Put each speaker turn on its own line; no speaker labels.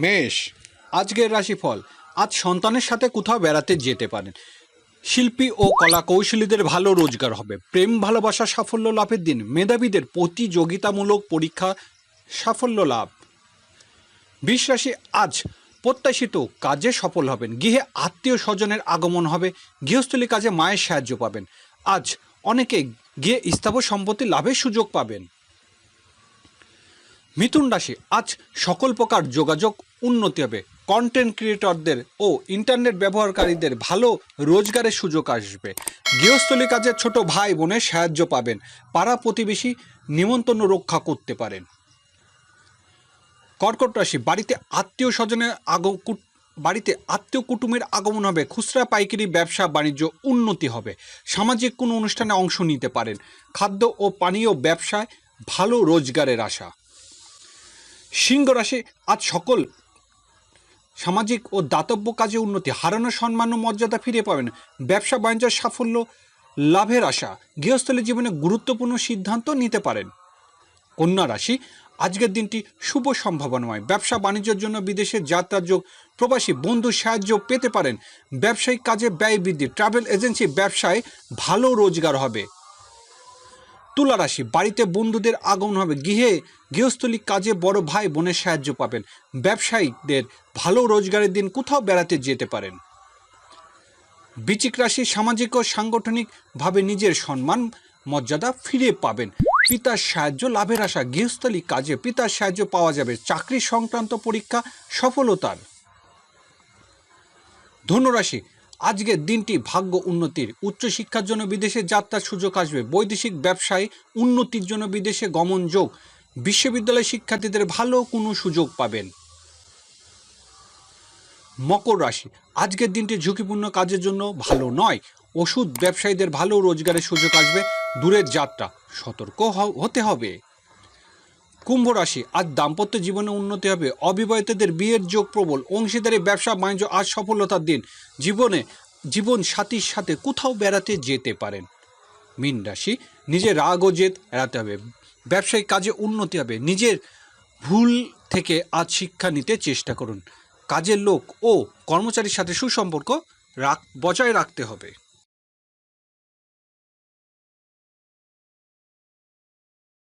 মেষ, আজকের রাশিফল। আজ সন্তানের সাথে কোথাও বেড়াতে যেতে পারেন। শিল্পী ও কলা কৌশলীদের ভালো রোজগার হবে। প্রেম, ভালোবাসা, সাফল্য লাভের দিন। মেধাবীদের প্রতিযোগিতামূলক পরীক্ষা, সাফল্য লাভ। বিশ রাশি আজ প্রত্যাশিত কাজে সফল হবেন। গৃহে আত্মীয় স্বজনের আগমন হবে। গৃহস্থলী কাজে মায়ের সাহায্য পাবেন। আজ অনেকে গিয়ে স্থাবর সম্পত্তি লাভের সুযোগ পাবেন। মিথুন রাশি, আজ সকল প্রকার যোগাযোগ উন্নতি হবে। কন্টেন্ট ক্রিয়েটরদের ও ইন্টারনেট ব্যবহারকারীদের ভালো রোজগারের সুযোগ আসবে। গৃহস্থলী কাজের ছোট ভাই বোনের সাহায্য পাবেন। পাড়া প্রতিবেশী নিমন্ত্রণ রক্ষা করতে পারেন। কর্কট রাশি, বাড়িতে আত্মীয় স্বজনের আগ বাড়িতে আত্মীয় কুটুমের আগমন হবে। খুচরা পাইকারি ব্যবসা বাণিজ্য উন্নতি হবে। সামাজিক কোনো অনুষ্ঠানে অংশ নিতে পারেন। খাদ্য ও পানীয় ব্যবসায় ভালো রোজগারের আশা। সিংহ রাশি আজ সকল সামাজিক ও দাতব্য কাজে উন্নতি, হারানো সম্মান ও মর্যাদা ফিরে পাবেন। ব্যবসা বাণিজ্যের সাফল্য, লাভের আশা গৃহস্থলী জীবনে গুরুত্বপূর্ণ সিদ্ধান্ত নিতে পারেন। কন্যা রাশি, আজকের দিনটি শুভ সম্ভাবনাময়। ব্যবসা, বাণিজ্যের জন্য বিদেশে যাত্রার যোগ, প্রবাসী, বন্ধু সাহায্য পেতে পারেন। ব্যবসায়িক কাজে ব্যয় বৃদ্ধি, ট্রাভেল এজেন্সি ব্যবসায় ভালো রোজগার হবে। তুলা রাশি, বাড়িতে বন্ধুদের আগমন হবে, গৃহে গৃহস্থলী কাজে বড় ভাই বোনের সাহায্য পাবেন। ব্যবসায়ীদের ভালো রোজগারের দিন কোথাও বেড়াতে যেতে পারেন। বৃচিক রাশি সামাজিক ও সাংগঠনিকভাবে নিজের সম্মান, মর্যাদা ফিরে পাবেন। পিতার সাহায্য, লাভের আশা, গৃহস্থলী কাজে পিতার সাহায্য পাওয়া যাবে। চাকরি সংক্রান্ত পরীক্ষা সফলতার। ধনুরাশি আজকের দিনটি ভাগ্য উন্নতির। উচ্চশিক্ষার জন্য বিদেশে যাত্রার সুযোগ আসবে। বৈদেশিক ব্যবসায় উন্নতির জন্য বিদেশে গমন যোগ। বিশ্ববিদ্যালয় শিক্ষার্থীদের ভালো কোনো সুযোগ পাবেন। মকর রাশি। আজকের দিনটি ঝুঁকিপূর্ণ কাজের জন্য ভালো নয়। ওষুধ ব্যবসায়ীদের ভালো রোজগারের সুযোগ আসবে। দূরের যাত্রা। সতর্ক হতে হবে। কুম্ভ রাশি, আজ দাম্পত্য জীবনে উন্নতি হবে। অবিবাহিতদের বিয়ের যোগ প্রবল। অংশীদারি, ব্যবসা, বাণিজ্য, আজ সফলতার দিন। জীবনে, জীবন সাথীর সাথে কোথাও বেড়াতে যেতে পারেন। মীন রাশি, নিজের রাগ ও জেদ এড়াতে হবে। ব্যবসায়িক কাজে উন্নতি হবে। নিজের ভুল থেকে আজ শিক্ষা নিতে চেষ্টা করুন। কাজের লোক ও কর্মচারীর সাথে সুসম্পর্ক রাখ, বজায় রাখতে হবে।